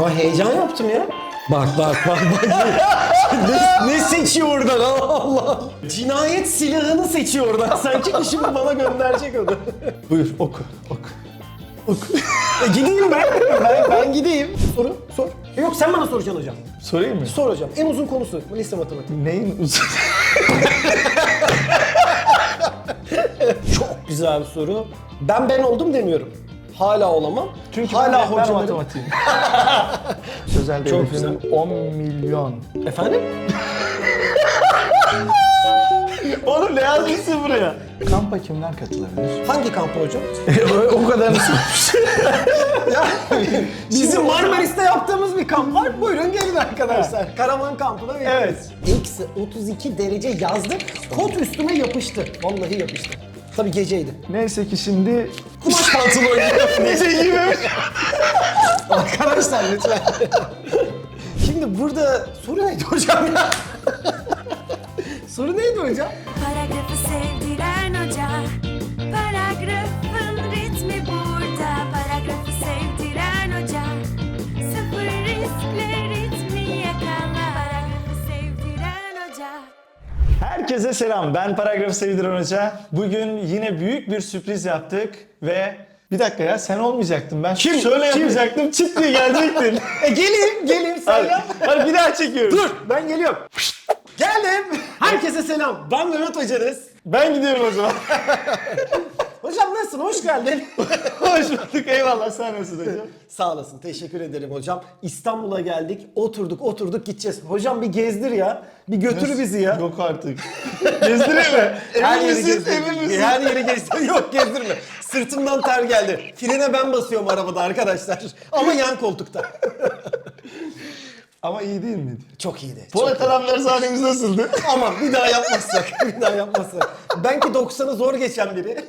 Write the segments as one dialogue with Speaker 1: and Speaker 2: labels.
Speaker 1: Ha heyecan yaptım ya. Bak bak bak bak. ne, ne seçiyor oradan Allah Allah. Cinayet silahını seçiyor oradan. Sanki ki şimdi bana gönderecek onu.
Speaker 2: Buyur oku oku.
Speaker 1: E, gideyim ben. ben. Ben gideyim. Soru sor. E, Yok sen bana soracaksın hocam.
Speaker 2: Sorayım mı?
Speaker 1: Sor hocam. En uzun konusu lise matematiği.
Speaker 2: Neyin uzun?
Speaker 1: Çok güzel bir soru. Ben ben oldum demiyorum. Hala olamam.
Speaker 2: Çünkü
Speaker 1: hala
Speaker 2: ben
Speaker 1: hocalarım-
Speaker 2: matematiğim. Sözel
Speaker 1: Çok
Speaker 2: hedefim 10 milyon.
Speaker 1: Efendim?
Speaker 2: Oğlum ne yazmışsın buraya? Kampa kimler katılabilir?
Speaker 1: Hangi kampı hocam?
Speaker 2: o kadar
Speaker 1: ya, bizim Marmaris'te yaptığımız bir kamp var. Buyurun gelin arkadaşlar. Karaman kampına bekleriz. Eksi 32 derece yazdı. Kot üstüme yapıştı. Vallahi yapıştı. Tabii geceydi.
Speaker 2: Neyse ki şimdi
Speaker 1: Kumaş pantolon giyiyorum.
Speaker 2: Gece gibi.
Speaker 1: Arkadaşlar lütfen. Şimdi burada soru neydi hocam ya? soru neydi hocam?
Speaker 3: Paragrafı sevdiren hoca Paragrafın
Speaker 2: Herkese selam. Ben Paragrafı Sevdiren Hoca. Bugün yine büyük bir sürpriz yaptık ve bir dakika ya sen olmayacaktın. Ben
Speaker 1: Kim?
Speaker 2: şöyle
Speaker 1: Kim?
Speaker 2: yapacaktım. Çıt diye gelecektin.
Speaker 1: E geleyim, geleyim sen
Speaker 2: hadi,
Speaker 1: yap.
Speaker 2: hadi bir daha çekiyorum.
Speaker 1: Dur, ben geliyorum. Geldim. Herkese selam. Ben Mehmet Hocanız.
Speaker 2: Ben gidiyorum o zaman.
Speaker 1: Hocam nasılsın? Hoş geldin.
Speaker 2: Hoş bulduk. Eyvallah. Sen nasılsın hocam?
Speaker 1: Sağ olasın. Teşekkür ederim hocam. İstanbul'a geldik. Oturduk, oturduk gideceğiz. Hocam bir gezdir ya. Bir götür bizi ya.
Speaker 2: Yok artık. Gezdireyim mi? Emin misin?
Speaker 1: gezdir.
Speaker 2: Emin misin?
Speaker 1: Her yeri gezdir. Yok gezdirme. Sırtımdan ter geldi. Frene ben basıyorum arabada arkadaşlar. Ama yan koltukta.
Speaker 2: Ama iyi değil miydi?
Speaker 1: Çok iyiydi.
Speaker 2: Polat Alemdar sahnemiz nasıldı?
Speaker 1: Ama bir daha yapmazsak, bir daha yapmazsak. Ben ki 90'ı zor geçen biri.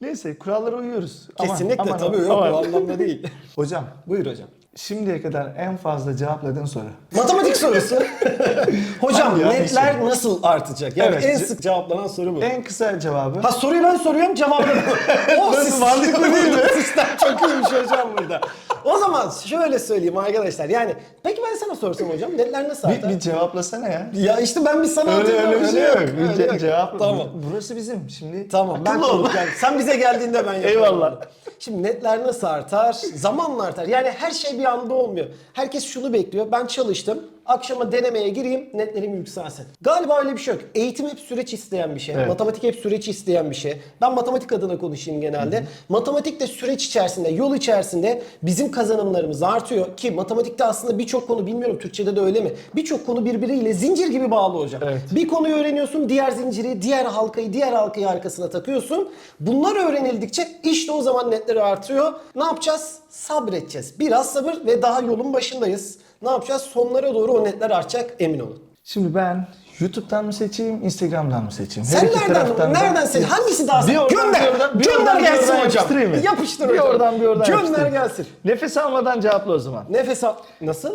Speaker 2: Neyse kurallara uyuyoruz. Aman,
Speaker 1: Kesinlikle
Speaker 2: aman,
Speaker 1: tabii yok
Speaker 2: aman.
Speaker 1: o anlamda değil.
Speaker 2: Hocam
Speaker 1: Buyur hocam.
Speaker 2: Şimdiye kadar en fazla cevapladığın soru.
Speaker 1: Matematik sorusu. Hocam
Speaker 2: ya,
Speaker 1: netler
Speaker 2: neyse.
Speaker 1: nasıl artacak? Yani
Speaker 2: Evet,
Speaker 1: en sık cevaplanan soru bu.
Speaker 2: En kısa cevabı.
Speaker 1: Ha soruyu ben soruyorum cevabını. o
Speaker 2: Nasıl,
Speaker 1: sistem,
Speaker 2: mantıklı değil mi?
Speaker 1: sistem çok iyiymiş hocam burada. O zaman şöyle söyleyeyim arkadaşlar. Yani peki ben sana sorsam hocam netler nasıl
Speaker 2: bir,
Speaker 1: artar?
Speaker 2: bir cevaplasana ya.
Speaker 1: Ya işte ben bir sana
Speaker 2: Öyle
Speaker 1: atıyorum,
Speaker 2: öyle bir şey yok. Bir
Speaker 1: öyle
Speaker 2: ce-
Speaker 1: yok.
Speaker 2: cevap.
Speaker 1: Tamam.
Speaker 2: Burası bizim. Şimdi
Speaker 1: Tamam ben
Speaker 2: akıllı ol.
Speaker 1: yani sen bize geldiğinde ben yaparım.
Speaker 2: Eyvallah.
Speaker 1: Şimdi netler nasıl artar? Zamanla artar. Yani her şey bir anda olmuyor. Herkes şunu bekliyor. Ben çalıştım. Akşama denemeye gireyim, netlerim yükselsin. Galiba öyle bir şey yok. Eğitim hep süreç isteyen bir şey.
Speaker 2: Evet.
Speaker 1: Matematik hep süreç isteyen bir şey. Ben matematik adına konuşayım genelde. Matematik de süreç içerisinde, yol içerisinde bizim kazanımlarımız artıyor. Ki matematikte aslında birçok konu, bilmiyorum Türkçe'de de öyle mi? Birçok konu birbiriyle zincir gibi bağlı hocam.
Speaker 2: Evet.
Speaker 1: Bir konuyu öğreniyorsun, diğer zinciri, diğer halkayı, diğer halkayı arkasına takıyorsun. Bunlar öğrenildikçe işte o zaman netleri artıyor. Ne yapacağız? Sabredeceğiz. Biraz sabır ve daha yolun başındayız. Ne yapacağız? Sonlara doğru o netler artacak emin olun.
Speaker 2: Şimdi ben YouTube'dan mı seçeyim, Instagram'dan mı seçeyim?
Speaker 1: Sen
Speaker 2: iki
Speaker 1: nereden,
Speaker 2: taraftan da-
Speaker 1: nereden sen? Hangisi daha
Speaker 2: Bir oradan,
Speaker 1: Gönder,
Speaker 2: bir oradan, bir
Speaker 1: gönder
Speaker 2: oradan, bir
Speaker 1: gelsin
Speaker 2: oradan
Speaker 1: hocam.
Speaker 2: yapıştırayım mı?
Speaker 1: Yapıştır
Speaker 2: Bir
Speaker 1: hocam.
Speaker 2: oradan bir oradan
Speaker 1: Gönder
Speaker 2: yapıştırayım.
Speaker 1: gelsin.
Speaker 2: Nefes almadan cevapla o zaman.
Speaker 1: Nefes al. Nasıl?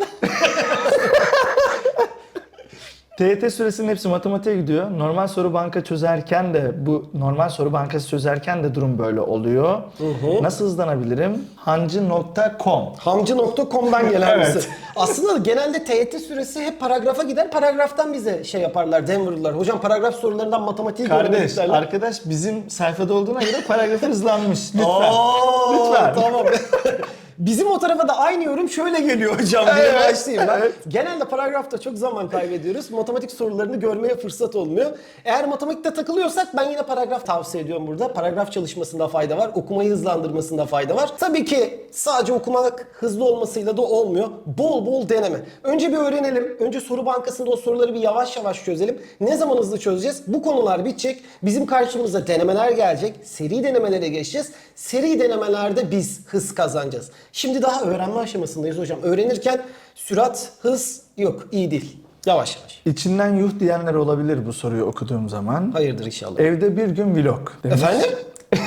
Speaker 2: TYT süresinin hepsi matematiğe gidiyor. Normal soru banka çözerken de bu normal soru bankası çözerken de durum böyle oluyor. Nasıl hızlanabilirim? Hancı.com
Speaker 1: Hamcı.com'dan gelen
Speaker 2: Evet.
Speaker 1: misin? Aslında genelde TYT süresi hep paragrafa gider. Paragraftan bize şey yaparlar, dem vururlar. Hocam paragraf sorularından matematiği
Speaker 2: Kardeş, arkadaş bizim sayfada olduğuna göre paragrafı hızlanmış. Lütfen.
Speaker 1: Oo,
Speaker 2: Lütfen.
Speaker 1: Tamam. Bizim o tarafa da aynı yorum şöyle geliyor hocam diye
Speaker 2: Evet,
Speaker 1: başlayayım ben.
Speaker 2: evet.
Speaker 1: Genelde paragrafta çok zaman kaybediyoruz. Matematik sorularını görmeye fırsat olmuyor. Eğer matematikte takılıyorsak ben yine paragraf tavsiye ediyorum burada. Paragraf çalışmasında fayda var. Okumayı hızlandırmasında fayda var. Tabii ki sadece okumak hızlı olmasıyla da olmuyor. Bol bol deneme. Önce bir öğrenelim. Önce soru bankasında o soruları bir yavaş yavaş çözelim. Ne zaman hızlı çözeceğiz? Bu konular bitecek. Bizim karşımıza denemeler gelecek. Seri denemelere geçeceğiz. Seri denemelerde biz hız kazanacağız. Şimdi daha öğrenme aşamasındayız hocam. Öğrenirken sürat, hız yok. iyi değil. Yavaş yavaş.
Speaker 2: İçinden yuh diyenler olabilir bu soruyu okuduğum zaman.
Speaker 1: Hayırdır inşallah.
Speaker 2: Evde bir gün vlog. demiş.
Speaker 1: Efendim?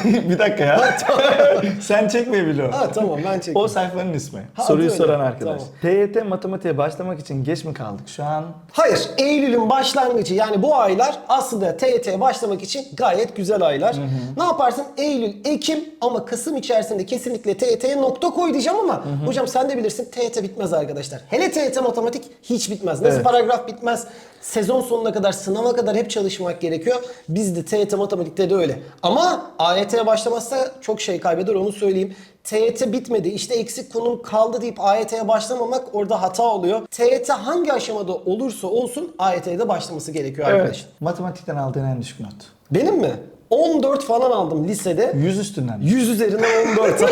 Speaker 2: bir dakika ya. Sen çekme bile.
Speaker 1: Ha tamam ben çekeyim.
Speaker 2: O sayfanın ismi.
Speaker 1: Ha,
Speaker 2: Soruyu
Speaker 1: öyle.
Speaker 2: soran arkadaş.
Speaker 1: Tamam.
Speaker 2: TYT matematiğe başlamak için geç mi kaldık? Şu an
Speaker 1: Hayır, Eylül'ün başlangıcı yani bu aylar aslında TYT'ye başlamak için gayet güzel aylar. Ne yaparsın? Eylül, Ekim ama Kasım içerisinde kesinlikle TYT'ye nokta koy diyeceğim ama hocam sen de bilirsin TYT bitmez arkadaşlar. Hele TYT matematik hiç bitmez. Nasıl
Speaker 2: Evet.
Speaker 1: paragraf bitmez? Sezon sonuna kadar, sınava kadar hep çalışmak gerekiyor. Biz de TYT matematikte de öyle. Ama AYT'ye başlamazsa çok şey kaybeder onu söyleyeyim. TYT bitmedi işte eksik konum kaldı deyip AYT'ye başlamamak orada hata oluyor. TYT hangi aşamada olursa olsun AYT'ye de başlaması gerekiyor arkadaşlar.
Speaker 2: Matematikten aldığın en düşük not.
Speaker 1: Benim mi? 14 falan aldım lisede.
Speaker 2: 100 üstünden.
Speaker 1: 100 üzerinden 14.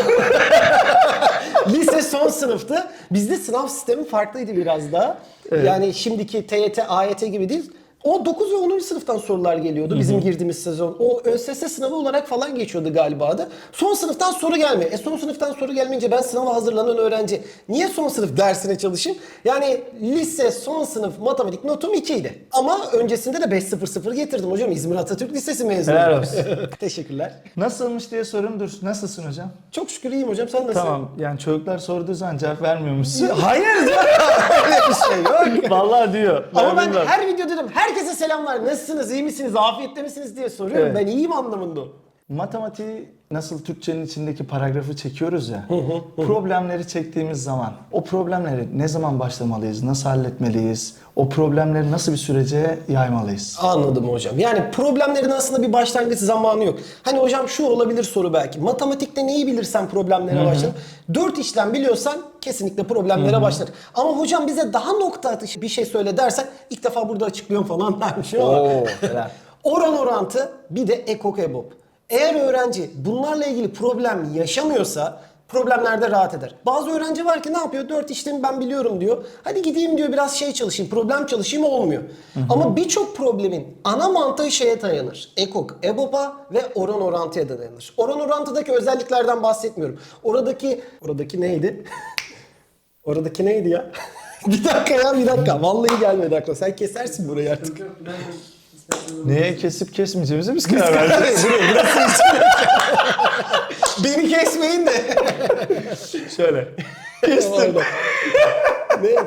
Speaker 1: Lise son sınıftı. Bizde sınav sistemi farklıydı biraz daha. Yani şimdiki TYT, AYT gibi değil. O 9 ve 10. sınıftan sorular geliyordu bizim girdiğimiz sezon. O ÖSS sınavı olarak falan geçiyordu galiba da. Son sınıftan soru gelmiyor. E son sınıftan soru gelmeyince ben sınava hazırlanan öğrenci niye son sınıf dersine çalışayım? Yani lise son sınıf matematik notum 2 idi. Ama öncesinde de 5.00 getirdim hocam. İzmir Atatürk Lisesi mezunuyum.
Speaker 2: Helal olsun.
Speaker 1: Teşekkürler.
Speaker 2: Nasılmış diye sorun dur. Nasılsın hocam?
Speaker 1: Çok şükür iyiyim hocam. Sen nasılsın?
Speaker 2: Tamam yani çocuklar sorduğu zaman cevap vermiyormuşsun.
Speaker 1: Hayır ya. Öyle bir şey yok.
Speaker 2: Vallahi diyor.
Speaker 1: Ama ben
Speaker 2: bilmem.
Speaker 1: her videoda diyorum herkese selamlar. Nasılsınız, iyi misiniz, afiyette misiniz diye soruyorum.
Speaker 2: Evet.
Speaker 1: Ben iyiyim anlamında.
Speaker 2: Matematiği nasıl Türkçenin içindeki paragrafı çekiyoruz ya. problemleri çektiğimiz zaman o problemleri ne zaman başlamalıyız? Nasıl halletmeliyiz? O problemleri nasıl bir sürece yaymalıyız?
Speaker 1: Anladım hocam. Yani problemlerin aslında bir başlangıç zamanı yok. Hani hocam şu olabilir soru belki. Matematikte neyi bilirsen problemlere başlar. Dört işlem biliyorsan kesinlikle problemlere başlar. Ama hocam bize daha nokta atışı bir şey söyle dersen ilk defa burada açıklıyorum falan dermişim ama.
Speaker 2: Oo, helal.
Speaker 1: Oran orantı bir de ekok ebop. Eğer öğrenci bunlarla ilgili problem yaşamıyorsa problemlerde rahat eder. Bazı öğrenci var ki ne yapıyor? Dört işlemi ben biliyorum diyor. Hadi gideyim diyor biraz şey çalışayım, problem çalışayım olmuyor. Ama birçok problemin ana mantığı şeye dayanır. Ekok, EBOB'a ve oran orantıya da dayanır. Oran orantıdaki özelliklerden bahsetmiyorum. Oradaki, oradaki neydi? oradaki neydi ya? bir dakika ya bir dakika. Vallahi gelmedi aklıma. Sen kesersin burayı artık.
Speaker 2: Neye kesip kesmeyeceğimize biz karar vereceğiz.
Speaker 1: Beni kesmeyin de.
Speaker 2: Şöyle.
Speaker 1: Kestim. Neyse.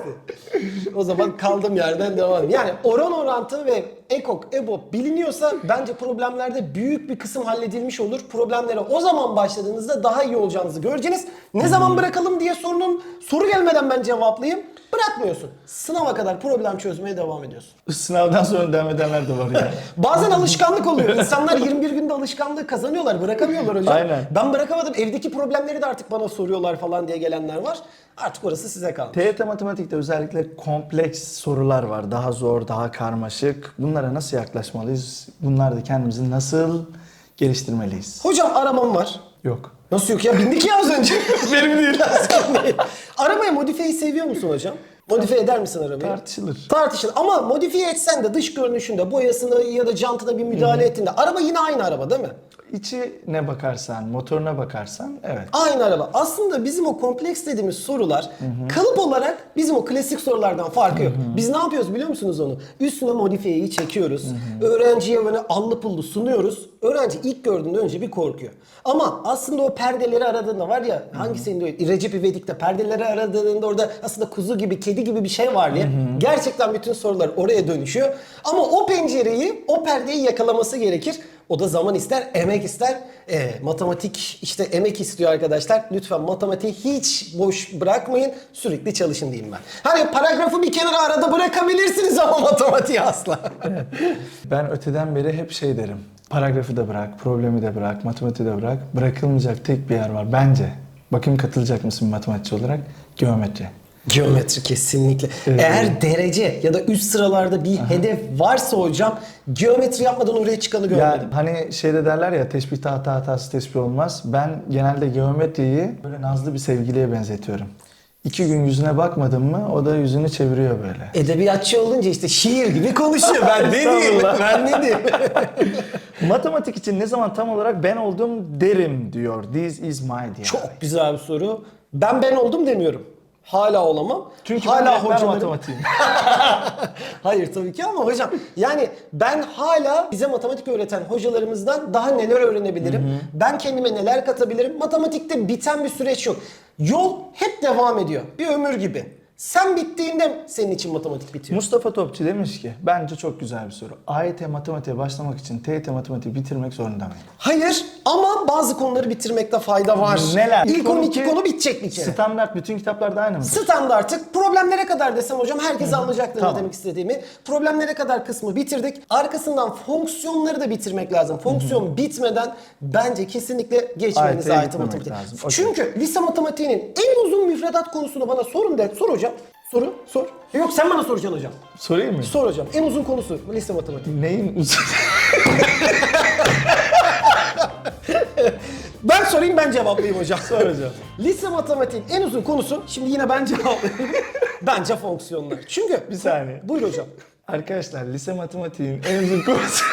Speaker 1: O zaman kaldığım yerden devam edelim. Yani oran orantı ve ekok, EBOB biliniyorsa bence problemlerde büyük bir kısım halledilmiş olur. Problemlere o zaman başladığınızda daha iyi olacağınızı göreceğiniz. Ne zaman bırakalım diye sorunun soru gelmeden ben cevaplayayım. Bırakmıyorsun. Sınava kadar problem çözmeye devam ediyorsun.
Speaker 2: Sınavdan sonra devam edenler de var ya.
Speaker 1: Bazen alışkanlık oluyor. İnsanlar 21 günde alışkanlığı kazanıyorlar. Bırakamıyorlar hocam.
Speaker 2: Aynen.
Speaker 1: Ben bırakamadım. Evdeki problemleri de artık bana soruyorlar falan diye gelenler var. Artık orası size kalmış.
Speaker 2: TYT matematikte özellikle kompleks sorular var. Daha zor, daha karmaşık. Bunlara nasıl yaklaşmalıyız? Bunlarda kendimizi nasıl geliştirmeliyiz?
Speaker 1: Hocam arabam var.
Speaker 2: Yok.
Speaker 1: Nasıl yok ya? Bindik ya az önce. Benim değil. Arabayı modifiyeyi seviyor musun hocam? Modifiye eder misin arabayı?
Speaker 2: Tartışılır.
Speaker 1: Tartışılır. Ama modifiye etsen de dış görünüşünde, boyasını ya da jantına bir müdahale ettiğinde araba yine aynı araba değil mi?
Speaker 2: İçine bakarsan, motoruna bakarsan evet.
Speaker 1: Aynı araba. Aslında bizim o kompleks dediğimiz sorular kalıp olarak bizim o klasik sorulardan farkı yok. Biz ne yapıyoruz biliyor musunuz onu? Üstüne modifiyeyi çekiyoruz. Öğrenciye böyle allı pullu sunuyoruz. Öğrenci ilk gördüğünde önce bir korkuyor. Ama aslında o perdeleri aradığında var ya hangisinde diyor Recep İvedik'te perdeleri aradığında orada aslında kuzu gibi kedi gibi bir şey var diye. Gerçekten bütün sorular oraya dönüşüyor. Ama o pencereyi o perdeyi yakalaması gerekir. O da zaman ister, emek ister. Ee, matematik işte emek istiyor arkadaşlar. Lütfen matematiği hiç boş bırakmayın. Sürekli çalışın diyeyim ben. Hani paragrafı bir kenara arada bırakabilirsiniz ama matematiği asla.
Speaker 2: Ben öteden beri hep şey derim. Paragrafı da bırak, problemi de bırak, matematiği de bırak. Bırakılmayacak tek bir yer var bence. Bakayım katılacak mısın matematikçi olarak? Geometri.
Speaker 1: Geometri kesinlikle. Eğer derece ya da üst sıralarda bir hedef varsa hocam geometri yapmadan oraya çıkanı görmedim.
Speaker 2: Ya hani şeyde derler ya teşbih tahta hatası teşbih olmaz. Ben genelde geometriyi böyle nazlı bir sevgiliye benzetiyorum. İki gün yüzüne bakmadın mı o da yüzünü çeviriyor böyle.
Speaker 1: Edebiyatçı olunca işte şiir gibi konuşuyor. Ben ne diyeyim? Ben ne diyeyim?
Speaker 2: Matematik için ne zaman tam olarak ben oldum derim diyor. This is my diyor.
Speaker 1: Çok güzel bir soru. Ben ben oldum demiyorum. Hala olamam.
Speaker 2: Çünkü
Speaker 1: hala
Speaker 2: ben
Speaker 1: hocalarım-
Speaker 2: matematiğim.
Speaker 1: Hayır tabii ki ama hocam yani ben hala bize matematik öğreten hocalarımızdan daha neler öğrenebilirim? Ben kendime neler katabilirim? Matematikte biten bir süreç yok. Yol hep devam ediyor. Bir ömür gibi. Sen bittiğinde senin için matematik bitiyor.
Speaker 2: Mustafa Topçu demiş ki bence çok güzel bir soru. AYT matematiğe başlamak için TYT matematiği bitirmek zorunda mıyım?
Speaker 1: Hayır ama bazı konuları bitirmekte fayda var.
Speaker 2: Neler?
Speaker 1: İlk
Speaker 2: İlk
Speaker 1: 12
Speaker 2: 12
Speaker 1: konu bitecek bir kere.
Speaker 2: Standart bütün kitaplarda aynı mı?
Speaker 1: Standartı problemlere kadar desem hocam herkes anlayacaktır
Speaker 2: Tamam.
Speaker 1: ne demek istediğimi. Problemlere kadar kısmı bitirdik. Arkasından fonksiyonları da bitirmek lazım. Fonksiyon bitmeden bence kesinlikle geçmeniz
Speaker 2: AYT'ye
Speaker 1: ait
Speaker 2: gitmemek
Speaker 1: matematik.
Speaker 2: lazım. Okey.
Speaker 1: Çünkü lise matematiğinin en uzun müfredat konusunu bana sorun de. Sor hocam. Soru, sor. Yok sen bana soracaksın hocam.
Speaker 2: Sorayım mı?
Speaker 1: Sor hocam. En uzun konusu lise matematiği.
Speaker 2: Neyin uzun?
Speaker 1: Ben sorayım ben cevaplayayım hocam.
Speaker 2: Sor hocam.
Speaker 1: Lise matematiğin en uzun konusu, şimdi yine ben cevaplayayım. Bence fonksiyonlar. Çünkü...
Speaker 2: Bir saniye.
Speaker 1: Buyur hocam.
Speaker 2: Arkadaşlar lise matematiğin en uzun konusu.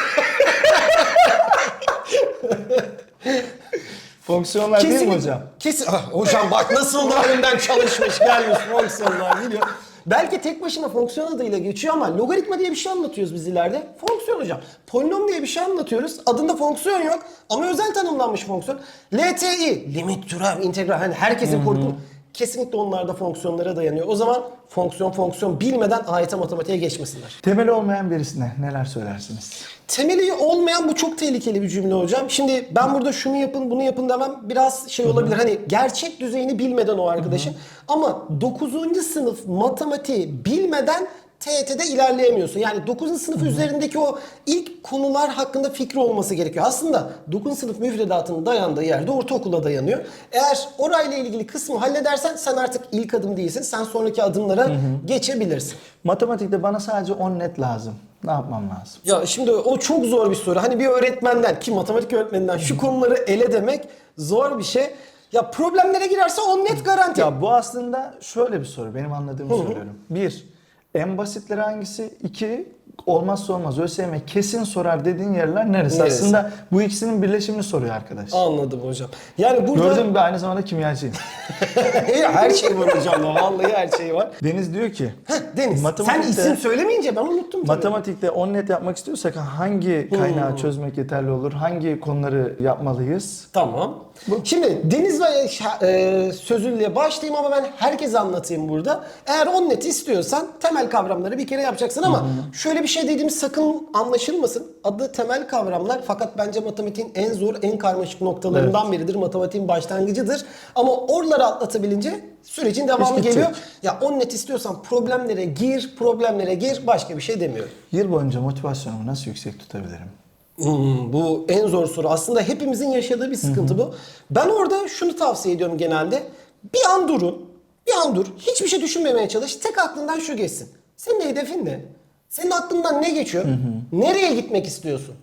Speaker 2: Fonksiyonlar değil mi hocam?
Speaker 1: Kesin. Ah, hocam bak nasıl da önden çalışmış gelmiş fonksiyonlar biliyor. Belki tek başına fonksiyon adıyla geçiyor ama logaritma diye bir şey anlatıyoruz biz ileride. Fonksiyon hocam. Polinom diye bir şey anlatıyoruz. Adında fonksiyon yok ama özel tanımlanmış fonksiyon. LTI, limit, türev, integral. Hani herkesin korktuğu kesinlikle onlar da fonksiyonlara dayanıyor. O zaman fonksiyon fonksiyon bilmeden AYT matematiğe geçmesinler.
Speaker 2: Temeli olmayan birisine neler söylersiniz?
Speaker 1: Temeli olmayan bu çok tehlikeli bir cümle hocam. Şimdi ben burada şunu yapın bunu yapın demem biraz şey olabilir. Hani gerçek düzeyini bilmeden o arkadaşın. Ama 9. sınıf matematiği bilmeden TET'de ilerleyemiyorsun. Yani 9. sınıf üzerindeki o ilk konular hakkında fikri olması gerekiyor. Aslında 9. sınıf müfredatının dayandığı yerde ortaokula dayanıyor. Eğer orayla ilgili kısmı halledersen sen artık ilk adım değilsin. Sen sonraki adımlara geçebilirsin.
Speaker 2: Matematikte bana sadece 10 net lazım. Ne yapmam lazım?
Speaker 1: Ya şimdi o çok zor bir soru. Hani bir öğretmenden ki matematik öğretmeninden şu konuları ele demek zor bir şey. Ya problemlere girerse on net garanti.
Speaker 2: Ya bu aslında şöyle bir soru. Benim anladığımı söylüyorum. Bir, en basitleri hangisi? İki, olmazsa olmaz ÖSYM kesin sorar dediğin yerler neresi?
Speaker 1: Neresi?
Speaker 2: Aslında bu ikisinin birleşimini soruyor arkadaş.
Speaker 1: Anladım hocam. Yani burada
Speaker 2: Gördün mü ben aynı zamanda kimyacıyım.
Speaker 1: her şey var hocam. Vallahi her şey var.
Speaker 2: Deniz diyor ki
Speaker 1: Deniz sen
Speaker 2: Matematikte-
Speaker 1: isim söylemeyince ben unuttum. tabii.
Speaker 2: matematikte 10 net yapmak istiyorsak hangi kaynağı çözmek yeterli olur? Hangi konuları yapmalıyız?
Speaker 1: Tamam. Şimdi Deniz ve e, sözüyle başlayayım ama ben herkese anlatayım burada. Eğer on net istiyorsan temel kavramları bir kere yapacaksın ama şöyle bir şey dediğim sakın anlaşılmasın. Adı temel kavramlar fakat bence matematiğin en zor, en karmaşık noktalarından biridir. Matematiğin başlangıcıdır. Ama oraları atlatabilince sürecin devamı geliyor. Ya on net istiyorsan problemlere gir, problemlere gir. Başka bir şey demiyorum.
Speaker 2: Yıl boyunca motivasyonumu nasıl yüksek tutabilirim?
Speaker 1: Hmm, bu en zor soru. Aslında hepimizin yaşadığı bir sıkıntı bu. Ben orada şunu tavsiye ediyorum genelde. Bir an durun. Bir an dur. Hiçbir şey düşünmemeye çalış. Tek aklından şu geçsin. Senin hedefin ne? Senin aklından ne geçiyor? Nereye gitmek istiyorsun?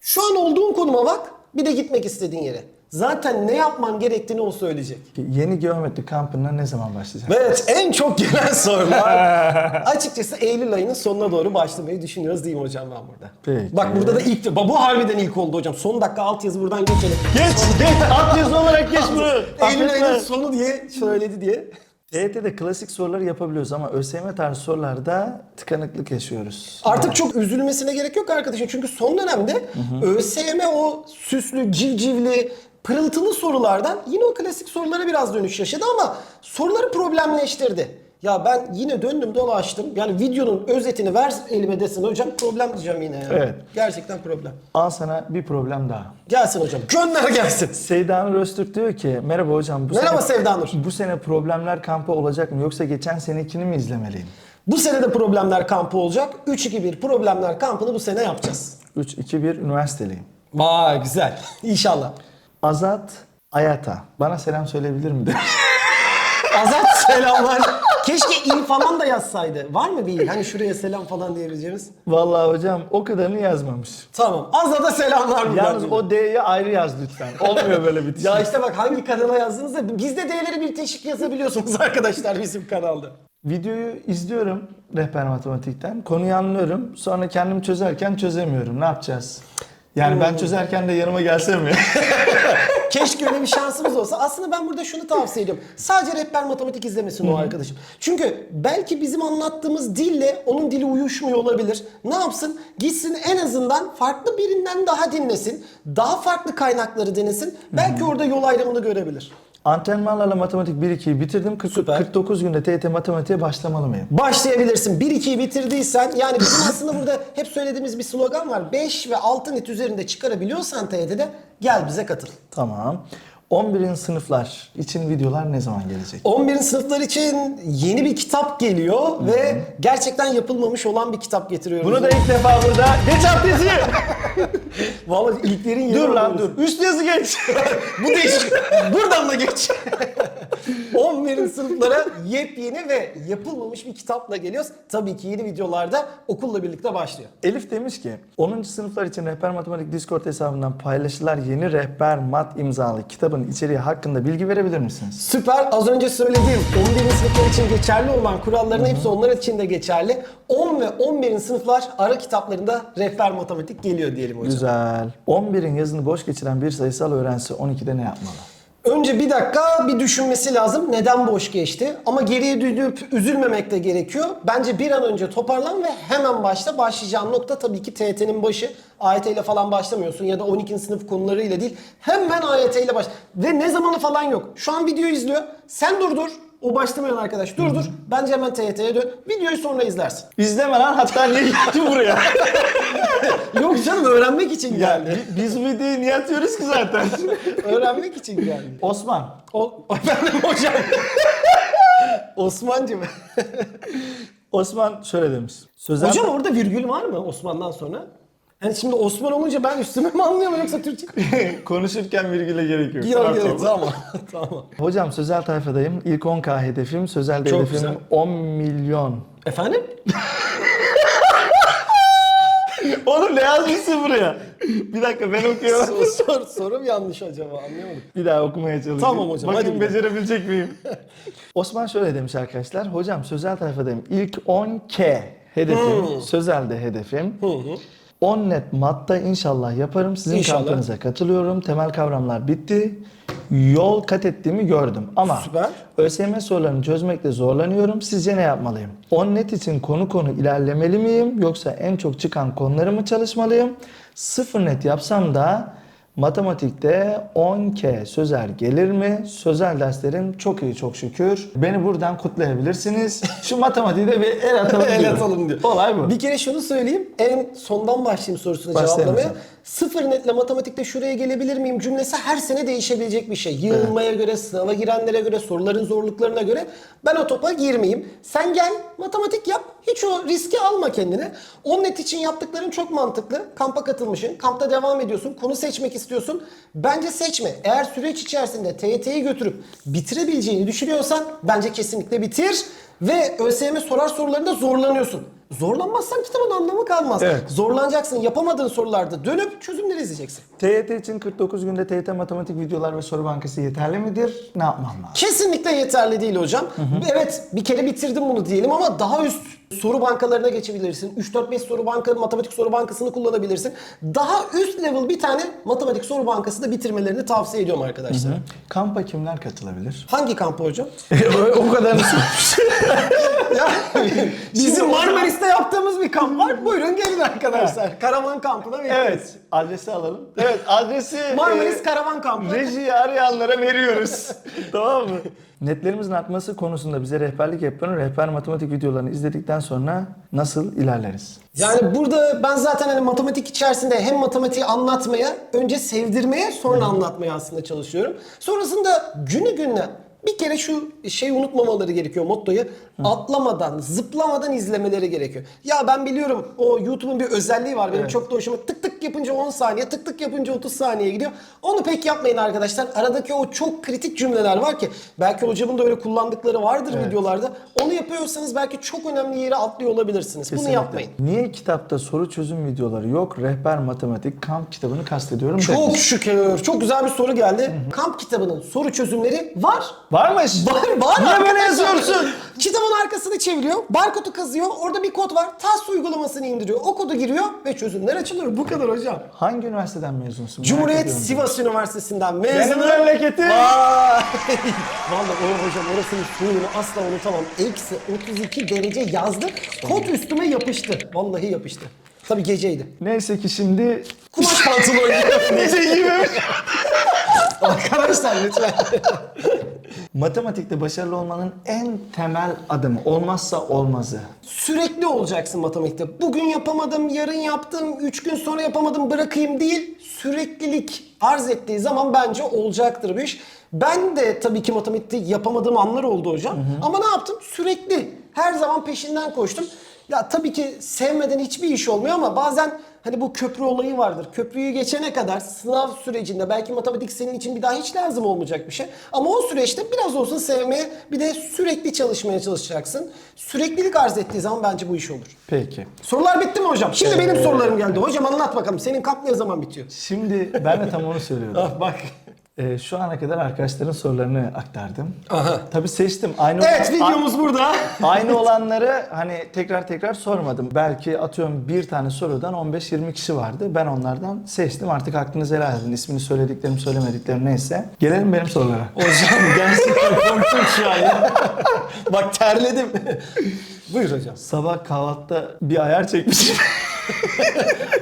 Speaker 1: Şu an olduğun konuma bak. Bir de gitmek istediğin yere. Zaten ne yapman gerektiğini o söyleyecek.
Speaker 2: Yeni geometri kampına ne zaman başlayacak?
Speaker 1: Evet en çok gelen sorular. Açıkçası Eylül ayının sonuna doğru başlamayı düşünüyoruz değil mi hocam ben burada?
Speaker 2: Peki.
Speaker 1: Bak burada da ilk, bu harbiden ilk oldu hocam. Son dakika alt yazı buradan geçelim.
Speaker 2: Geç, geç. Alt yazı olarak geç bunu.
Speaker 1: Eylül ayının sonu diye söyledi diye.
Speaker 2: TYT'de klasik soruları yapabiliyoruz ama ÖSYM tarzı sorularda tıkanıklık yaşıyoruz.
Speaker 1: Artık çok üzülmesine gerek yok arkadaşım. Çünkü son dönemde ÖSYM o süslü, civcivli, pırıltılı sorulardan yine o klasik sorulara biraz dönüş yaşadı ama soruları problemleştirdi. Ya ben yine döndüm dolaştım. Yani videonun özetini ver elime desin hocam problem diyeceğim yine. ya.
Speaker 2: Evet.
Speaker 1: Gerçekten problem.
Speaker 2: Al sana bir problem daha.
Speaker 1: Gelsin hocam. Gönder gelsin.
Speaker 2: Seyda Nur Öztürk diyor ki merhaba hocam bu
Speaker 1: Merhaba
Speaker 2: sene,
Speaker 1: Sevda Nur.
Speaker 2: bu sene problemler kampı olacak mı yoksa geçen senekini mi izlemeliyim?
Speaker 1: Bu sene de problemler kampı olacak. 3-2-1 problemler kampını bu sene yapacağız.
Speaker 2: 3 2 1 üniversiteliyim.
Speaker 1: Vay güzel. İnşallah.
Speaker 2: Azat Ayata bana selam söyleyebilir mi? demiş.
Speaker 1: Azat selamlar. Keşke il falan da yazsaydı. Var mı bir il? Hani şuraya selam falan diyebileceğimiz.
Speaker 2: Vallahi hocam o kadarını yazmamış.
Speaker 1: Tamam. Azat'a selamlar buradan.
Speaker 2: Yalnız o D'yi ayrı yaz lütfen. Olmuyor böyle bir
Speaker 1: Ya işte bak hangi kanala yazdığınızda biz de D'leri bir teşvik yazabiliyorsunuz arkadaşlar bizim kanalda.
Speaker 2: Videoyu izliyorum rehber matematikten. Konuyu anlıyorum. Sonra kendim çözerken çözemiyorum. Ne yapacağız? Yani ben çözerken de yanıma gelsem mi?
Speaker 1: Keşke öyle bir şansımız olsa. Aslında ben burada şunu tavsiye ediyorum. Sadece rehber matematik izlemesin o arkadaşım. Çünkü belki bizim anlattığımız dille onun dili uyuşmuyor olabilir. Ne yapsın? Gitsin en azından farklı birinden daha dinlesin. Daha farklı kaynakları denesin. Belki orada yol ayrımını görebilir.
Speaker 2: Antrenmanlarla matematik 1-2'yi bitirdim. 40
Speaker 1: Süper.
Speaker 2: 49 günde TYT matematiğe başlamalı mıyım?
Speaker 1: Başlayabilirsin. 1-2'yi bitirdiysen yani bizim aslında burada hep söylediğimiz bir slogan var. 5 ve 6 net üzerinde çıkarabiliyorsan TYT'de gel bize katıl.
Speaker 2: Tamam. 11. sınıflar için videolar ne zaman gelecek?
Speaker 1: 11. sınıflar için yeni bir kitap geliyor ve gerçekten yapılmamış olan bir kitap getiriyoruz.
Speaker 2: Bunu da ilk defa burada. Geç yazıyı.
Speaker 1: Vallahi ilklerin yeri
Speaker 2: dur lan dur. Üst yazı geç.
Speaker 1: Bu değişik. Buradan da geç. 11. sınıflara yepyeni ve yapılmamış bir kitapla geliyoruz. Tabii ki yeni videolarda okulla birlikte başlıyor.
Speaker 2: Elif demiş ki 10. sınıflar için Rehber Matematik Discord hesabından paylaşılan yeni Rehber Mat imzalı kitabın içeriği hakkında bilgi verebilir misiniz?
Speaker 1: Süper. Az önce söylediğim 11. sınıflar için geçerli olan kuralların hepsi onlar için de geçerli. 10 ve 11. sınıflar ara kitaplarında rehber matematik geliyor diyelim hocam.
Speaker 2: Güzel. 11'in yazını boş geçiren bir sayısal öğrencisi 12'de ne yapmalı?
Speaker 1: Önce bir dakika bir düşünmesi lazım. Neden boş geçti? Ama geriye dönüp üzülmemek de gerekiyor. Bence bir an önce toparlan ve hemen başla. Başlayacağın nokta tabii ki TYT'nin başı. AYT ile falan başlamıyorsun ya da 12. sınıf konularıyla değil. Hemen AYT ile baş. Ve ne zamanı falan yok. Şu an video izliyor. Sen durdur. O başlamayan arkadaş durdur. Bence hemen TYT'ye dön. Videoyu sonra izlersin.
Speaker 2: İzleme lan hatta niye geldin buraya?
Speaker 1: Yok canım öğrenmek için geldi.
Speaker 2: Biz bu videoyu niye atıyoruz ki zaten?
Speaker 1: öğrenmek için geldi.
Speaker 2: Osman.
Speaker 1: O, efendim hocam. Osman'cım.
Speaker 2: Osman şöyle demiş. Sözel
Speaker 1: Hocam orada virgül var mı Osman'dan sonra? Yani şimdi Osman olunca ben üstüme mi anlıyorum yoksa Türkçe?
Speaker 2: konuşurken virgüle gerek yok.
Speaker 1: Yok
Speaker 2: Tamam,
Speaker 1: yok
Speaker 2: tamam.
Speaker 1: tamam.
Speaker 2: Hocam sözel tayfadayım. İlk 10K hedefim. Sözelde
Speaker 1: Çok
Speaker 2: hedefim
Speaker 1: güzel.
Speaker 2: 10 milyon.
Speaker 1: Efendim?
Speaker 2: Oğlum ne yazmışsın buraya? Bir dakika ben okuyorum.
Speaker 1: Sor, sor, sorum yanlış acaba anlayamadım.
Speaker 2: Bir daha okumaya çalışayım.
Speaker 1: Tamam hocam,
Speaker 2: Bakayım
Speaker 1: hadi
Speaker 2: becerebilecek miyim? Osman şöyle demiş arkadaşlar. Hocam sözel tayfadayım. İlk 10K hedefim.
Speaker 1: Hmm.
Speaker 2: Sözelde hedefim. 10 net matta inşallah yaparım. Sizin
Speaker 1: İnşallah.
Speaker 2: kampınıza katılıyorum. Temel kavramlar bitti. Yol kat ettiğimi gördüm. Ama
Speaker 1: Süper.
Speaker 2: ÖSYM sorularını çözmekte zorlanıyorum. Sizce ne yapmalıyım? 10 net için konu konu ilerlemeli miyim? Yoksa en çok çıkan konuları mı çalışmalıyım? 0 net yapsam da matematikte 10K sözel gelir mi? Sözel derslerim çok iyi çok şükür. Beni buradan kutlayabilirsiniz. Şu matematiği de bir el atalım
Speaker 1: El atalım diyor.
Speaker 2: Olay bu.
Speaker 1: Bir kere şunu söyleyeyim. En sondan başlayayım sorusunu
Speaker 2: Başlayalım
Speaker 1: cevaplamaya.
Speaker 2: hocam.
Speaker 1: Sıfır netle matematikte şuraya gelebilir miyim cümlesi her sene değişebilecek bir şey. Yığılmaya göre, sınava girenlere göre, soruların zorluklarına göre ben o topa girmeyeyim. Sen gel matematik yap. Hiç o riski alma kendine. 10 net için yaptıkların çok mantıklı. Kampa katılmışsın. Kampta devam ediyorsun. Konu seçmek istiyorsun. Bence seçme. Eğer süreç içerisinde TYT'yi götürüp bitirebileceğini düşünüyorsan bence kesinlikle bitir. Ve ÖSYM sorar sorularında zorlanıyorsun. Zorlanmazsan kitabın anlamı kalmaz.
Speaker 2: Evet.
Speaker 1: Zorlanacaksın. Yapamadığın sorularda dönüp çözümleri izleyeceksin.
Speaker 2: TYT için 49 günde TYT matematik videolar ve soru bankası yeterli midir? Ne yapmam lazım?
Speaker 1: Kesinlikle yeterli değil hocam. Evet bir kere bitirdim bunu diyelim ama daha üst soru bankalarına geçebilirsin. 3-4-5 soru banka, matematik soru bankasını kullanabilirsin. Daha üst level bir tane matematik soru bankası da bitirmelerini tavsiye ediyorum arkadaşlar.
Speaker 2: Kampa kimler katılabilir?
Speaker 1: Hangi kampı hocam?
Speaker 2: o kadarını
Speaker 1: Ya, Bizim Marmaris'te yaptığımız bir kamp var. Buyurun gelin arkadaşlar. Karavan kampına bekleriz.
Speaker 2: Evet, adresi alalım. Evet, adresi
Speaker 1: Marmaris
Speaker 2: e,
Speaker 1: Karavan Kampı.
Speaker 2: rejiyi arayanlara veriyoruz. tamam mı? Netlerimizin artması konusunda bize rehberlik yapan rehber matematik videolarını izledikten sonra nasıl ilerleriz?
Speaker 1: Yani burada ben zaten hani matematik içerisinde hem matematiği anlatmaya, önce sevdirmeye, sonra anlatmaya aslında çalışıyorum. Sonrasında günü gününe bir kere şu şeyi unutmamaları gerekiyor mottoyu. Atlamadan, zıplamadan izlemeleri gerekiyor. Ya ben biliyorum o YouTube'un bir özelliği var. Benim çok da hoşuma tık tık yapınca 10 saniye, tık tık yapınca 30 saniye gidiyor. Onu pek yapmayın arkadaşlar. Aradaki o çok kritik cümleler var ki belki hocamın da öyle kullandıkları vardır videolarda. Onu yapıyorsanız belki çok önemli yere atlıyor olabilirsiniz. Bunu
Speaker 2: Kesinlikle.
Speaker 1: yapmayın.
Speaker 2: Niye kitapta soru çözüm videoları yok? Rehber matematik kamp kitabını kastediyorum.
Speaker 1: Çok
Speaker 2: demiş.
Speaker 1: şükür. Çok güzel bir soru geldi. Kamp kitabının soru çözümleri var.
Speaker 2: Varmış.
Speaker 1: Var var.
Speaker 2: Niye böyle yazıyorsun?
Speaker 1: Kitabın sayfasını çeviriyor. Barkodu kazıyor. Orada bir kod var. TAS uygulamasını indiriyor. O kodu giriyor ve çözümler açılıyor. Bu kadar hocam.
Speaker 2: Hangi üniversiteden mezunsun?
Speaker 1: Cumhuriyet. Sivas Üniversitesi'nden
Speaker 2: Benim
Speaker 1: mezunum.
Speaker 2: memleketim.
Speaker 1: Vay! Vallahi o hocam orasının suyunu asla unutamam. Eksi 32 derece yazdı. Kod üstüme yapıştı. Vallahi yapıştı. Tabii geceydi.
Speaker 2: Neyse ki şimdi
Speaker 1: Kumaş pantolon giyiyorum.
Speaker 2: Nece gibi.
Speaker 1: Arkadaşlar lütfen.
Speaker 2: Matematikte başarılı olmanın en temel adımı, olmazsa olmazı.
Speaker 1: Sürekli olacaksın matematikte. Bugün yapamadım, yarın yaptım, 3 gün sonra yapamadım bırakayım değil. Süreklilik arz ettiği zaman bence olacaktır bu iş. Ben de tabii ki matematikte yapamadığım anlar oldu hocam. Ama ne yaptım? Sürekli. Her zaman peşinden koştum. Ya tabii ki sevmeden hiçbir iş olmuyor ama bazen hani bu köprü olayı vardır. Köprüyü geçene kadar sınav sürecinde belki matematik senin için bir daha hiç lazım olmayacak bir şey. Ama o süreçte biraz olsun sevmeye bir de sürekli çalışmaya çalışacaksın. Süreklilik arz ettiği zaman bence bu iş olur.
Speaker 2: Peki.
Speaker 1: Sorular bitti mi hocam? Şimdi benim sorularım geldi. Hocam anlat bakalım. Senin kamp ne zaman bitiyor?
Speaker 2: Şimdi ben de tam onu söylüyordum.
Speaker 1: Ah bak.
Speaker 2: Ee, şu ana kadar arkadaşların sorularını aktardım.
Speaker 1: Aha.
Speaker 2: Tabii seçtim. Aynı
Speaker 1: Evet videomuz burada.
Speaker 2: Aynı olanları hani tekrar tekrar sormadım. Belki atıyorum bir tane sorudan 15-20 kişi vardı. Ben onlardan seçtim. Artık aklınızı helal edin. İsmini söylediklerim söylemediklerim neyse. Gelelim benim sorulara.
Speaker 1: Hocam gerçekten korkunç yani. bak terledim. Buyur hocam.
Speaker 2: Sabah kahvaltıda bir ayar çekmişim.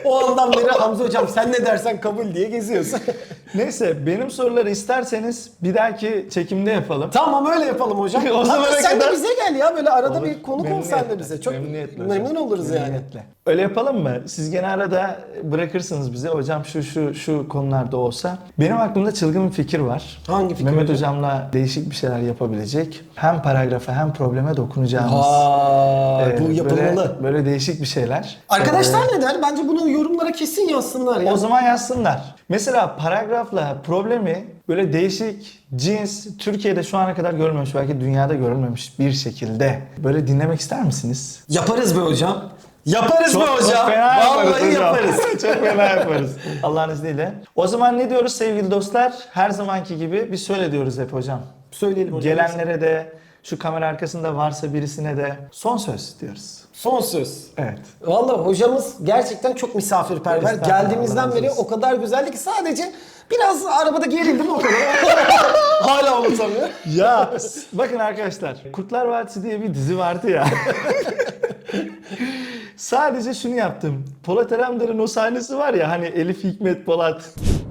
Speaker 1: O andan beri Hamza hocam sen ne dersen kabul diye geziyorsun.
Speaker 2: Neyse benim soruları isterseniz bir dahaki çekimde yapalım.
Speaker 1: tamam öyle yapalım hocam.
Speaker 2: O
Speaker 1: Hatta sen
Speaker 2: kadar-
Speaker 1: de bize gel ya böyle arada
Speaker 2: Olur.
Speaker 1: bir konuk ol sen de bize. Çok
Speaker 2: Memnuniyetle hocam.
Speaker 1: memnun oluruz yani.
Speaker 2: Memnuniyetle. Öyle yapalım mı? Siz gene arada bırakırsınız bize. Hocam şu şu şu konularda olsa. Benim aklımda çılgın bir fikir var.
Speaker 1: Hangi fikir
Speaker 2: Mehmet
Speaker 1: hocam?
Speaker 2: hocamla değişik bir şeyler yapabilecek. Hem paragrafa hem probleme dokunacağımız.
Speaker 1: Aa,
Speaker 2: e,
Speaker 1: bu yapılmalı.
Speaker 2: Böyle, böyle değişik bir şeyler.
Speaker 1: Arkadaşlar ne der? Bence bunu yorumlara kesin yazsınlar ya.
Speaker 2: O zaman yazsınlar. Mesela paragrafla problemi böyle değişik cins Türkiye'de şu ana kadar görülmemiş belki dünyada görülmemiş bir şekilde böyle dinlemek ister misiniz?
Speaker 1: Yaparız be hocam. Yaparız be hocam.
Speaker 2: çok fena
Speaker 1: Vallahi
Speaker 2: yaparız hocam.
Speaker 1: yaparız.
Speaker 2: çok fena yaparız. Allah'ın izniyle. O zaman ne diyoruz sevgili dostlar? Her zamanki gibi bir söyle diyoruz hep hocam.
Speaker 1: Söyleyelim hocam.
Speaker 2: Gelenlere de şu kamera arkasında varsa birisine de son söz diyoruz.
Speaker 1: Son söz.
Speaker 2: Evet.
Speaker 1: Vallahi hocamız gerçekten çok misafirperver.
Speaker 2: Estağfurullah,
Speaker 1: Geldiğimizden
Speaker 2: Allah razı
Speaker 1: beri
Speaker 2: olsun.
Speaker 1: o kadar güzeldi ki sadece biraz arabada gerildim o kadar. Hala unutamıyor.
Speaker 2: Ya bakın arkadaşlar Kurtlar Vadisi diye bir dizi vardı ya. Sadece şunu yaptım. Polat Alemdar'ın o sahnesi var ya hani Elif Hikmet Polat.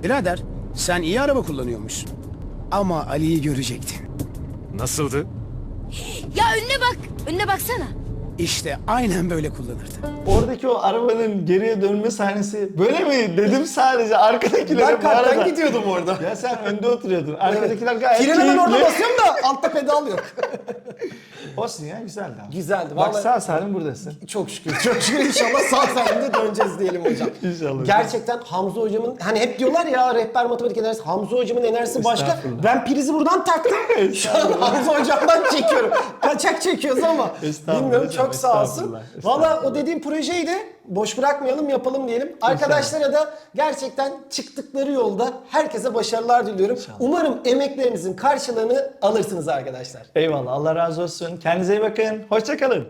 Speaker 4: Birader sen iyi araba kullanıyormuşsun. Ama Ali'yi görecektin.
Speaker 5: Nasıldı?
Speaker 6: Ya önüne bak. Önüne baksana.
Speaker 4: İşte aynen böyle kullanırdı.
Speaker 2: Oradaki o arabanın geriye dönme sahnesi böyle mi dedim sadece arkadakilere
Speaker 1: Ben
Speaker 2: bu arada.
Speaker 1: kalpten gidiyordum orada.
Speaker 2: Ya sen önde oturuyordun. Arkadakiler gayet
Speaker 1: Frene ben orada basıyorum da altta pedal yok.
Speaker 2: Olsun ya güzeldi abi.
Speaker 1: Güzeldi.
Speaker 2: Bak
Speaker 1: Vallahi
Speaker 2: sağ salim buradasın.
Speaker 1: çok şükür. Çok şükür inşallah sağ salimde döneceğiz diyelim hocam.
Speaker 2: İnşallah.
Speaker 1: Gerçekten Hamza hocamın hani hep diyorlar ya rehber matematik enerjisi Hamza hocamın enerjisi başka.
Speaker 2: Estağfurullah.
Speaker 1: Ben prizi buradan taktım. Şu an Hamza hocamdan çekiyorum. Kaçak çekiyoruz ama.
Speaker 2: Estağfurullah
Speaker 1: Bilmiyorum
Speaker 2: hocam,
Speaker 1: çok sağ olsun.
Speaker 2: estağfurullah,
Speaker 1: Valla o dediğim projeydi. Boş bırakmayalım yapalım diyelim. Arkadaşlara da gerçekten çıktıkları yolda herkese başarılar diliyorum. Umarım emeklerinizin karşılığını alırsınız arkadaşlar.
Speaker 2: Eyvallah Allah razı olsun. Kendinize iyi bakın. Hoşçakalın.